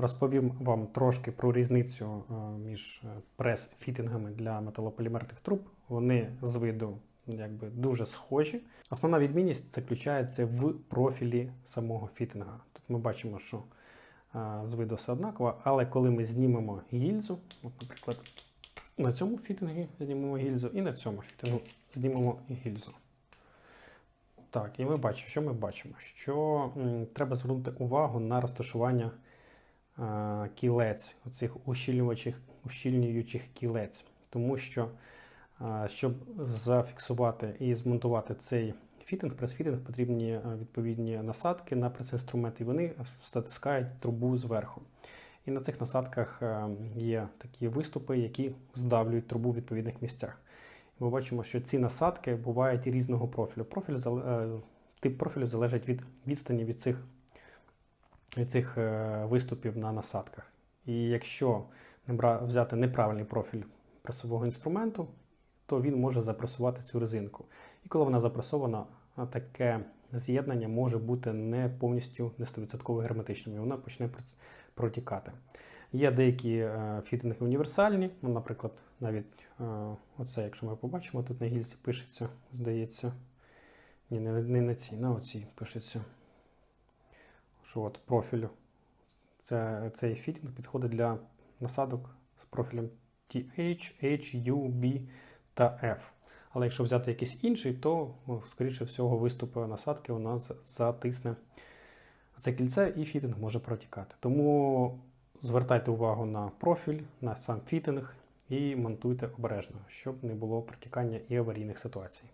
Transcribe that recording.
Розповім вам трошки про різницю е, між е, прес-фітингами для металополімерних труб. Вони з виду якби дуже схожі. Основна відмінність заключається в профілі самого фітинга. Тут ми бачимо, що е, з виду все однаково, але коли ми знімемо гільзу, от, наприклад, на цьому фітингу знімемо гільзу, і на цьому фітингу знімемо гільзу. Так, і ми бачимо, що ми бачимо? Що м, треба звернути увагу на розташування кілець, оцих ущільнюючих, ущільнюючих кілець. Тому що, е, щоб зафіксувати і змонтувати цей фітинг, прес-фітинг, потрібні е, відповідні насадки на прес-інструмент, і вони статискають трубу зверху. І на цих насадках е, є такі виступи, які здавлюють трубу в відповідних місцях. Ми бачимо, що ці насадки бувають різного профілю. Профіль, е, тип профілю залежить від відстані від цих, цих е, виступів на насадках. І якщо взяти неправильний профіль пресового інструменту, то він може запресувати цю резинку. І коли вона запресована, таке з'єднання може бути не повністю не 100% герметичним, і вона почне протікати. Є деякі е, фітинги універсальні, ну, наприклад, навіть е, оце, якщо ми побачимо, тут на гільзі пишеться, здається. Ні, не, не на цій, на оцій пишеться. Що от профілю. Це, цей фітинг підходить для насадок з профілем TH, H, U, B та F. Але якщо взяти якийсь інший, то, ну, скоріше всього, виступ насадки у нас затисне це кільце і фітинг може протікати. Тому звертайте увагу на профіль, на сам фітинг і монтуйте обережно, щоб не було протікання і аварійних ситуацій.